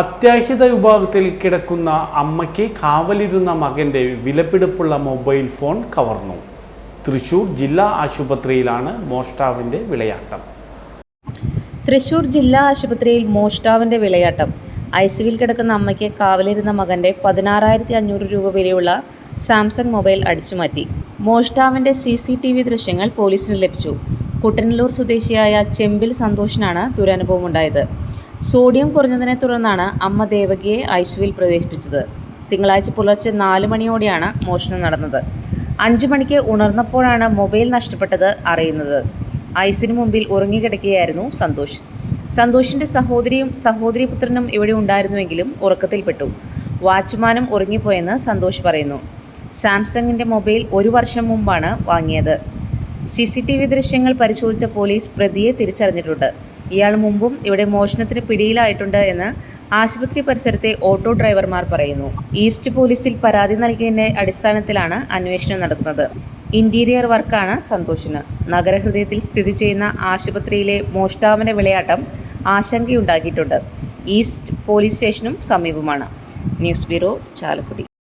അത്യാഹിത വിഭാഗത്തിൽ കിടക്കുന്ന അമ്മയ്ക്ക് കാവലിരുന്ന മകന്റെ വിലപിടിപ്പുള്ള മൊബൈൽ ഫോൺ കവർന്നു. തൃശൂർ ജില്ലാ ആശുപത്രിയിലാണ് മോഷ്ടാവിന്റെ വിളയാട്ടം. തൃശൂർ ജില്ലാ ആശുപത്രിയിൽ മോഷ്ടാവിന്റെ വിളയാട്ടം. ഐസിയുവിൽ കിടക്കുന്ന അമ്മയ്ക്ക് കാവലിരുന്ന മകന്റെ പതിനാറായിരത്തി അഞ്ഞൂറ് രൂപ വിലയുള്ള സാംസങ് മൊബൈൽ അടിച്ചുമാറ്റി മോഷ്ടാവിന്റെ സി സി ടി വി ദൃശ്യങ്ങൾ പോലീസിന് ലഭിച്ചു. കുട്ടനല്ലൂർ സ്വദേശിയായ ചെമ്പിൽ സന്തോഷിനാണ് ദുരനുഭവമുണ്ടായത്. സോഡിയം കുറഞ്ഞതിനെ തുടർന്നാണ് അമ്മ ദേവകിയെ ഐസിയുവിൽ പ്രവേശിപ്പിച്ചത്. തിങ്കളാഴ്ച പുലർച്ചെ നാല് മണിയോടെയാണ് മോഷണം നടന്നത്. അഞ്ചു മണിക്ക് ഉണർന്നപ്പോഴാണ് മൊബൈൽ നഷ്ടപ്പെട്ടത് അറിയുന്നത്. ഐസിനു മുമ്പിൽ ഉറങ്ങിക്കിടക്കുകയായിരുന്നു സന്തോഷ്. സന്തോഷിന്റെ സഹോദരിയും സഹോദരി പുത്രനും ഇവിടെ ഉണ്ടായിരുന്നുവെങ്കിലും ഉറക്കത്തിൽപ്പെട്ടു. വാച്ച്മാനും ഉറങ്ങിപ്പോയെന്ന് സന്തോഷ് പറയുന്നു. സാംസങ്ങിന്റെ മൊബൈൽ ഒരു വർഷം മുമ്പാണ് വാങ്ങിയത്. സി സി ടി വി ദൃശ്യങ്ങൾ പരിശോധിച്ച പോലീസ് പ്രതിയെ തിരിച്ചറിഞ്ഞിട്ടുണ്ട്. ഇയാൾ മുമ്പും ഇവിടെ മോഷണത്തിന് പിടിയിലായിട്ടുണ്ട് എന്ന് ആശുപത്രി പരിസരത്തെ ഓട്ടോ ഡ്രൈവർമാർ പറയുന്നു. ഈസ്റ്റ് പോലീസിൽ പരാതി നൽകിയതിന്റെ അടിസ്ഥാനത്തിലാണ് അന്വേഷണം നടക്കുന്നത്. ഇന്റീരിയർ വർക്കാണ് സന്തോഷിന്. നഗരഹൃദയത്തിൽ സ്ഥിതി ചെയ്യുന്ന ആശുപത്രിയിലെ മോഷ്ടാവിന്റെ വിളയാട്ടം ആശങ്കയുണ്ടാക്കിയിട്ടുണ്ട്. ഈസ്റ്റ് പോലീസ് സ്റ്റേഷനും സമീപമാണ്. News bureau Chalakudy.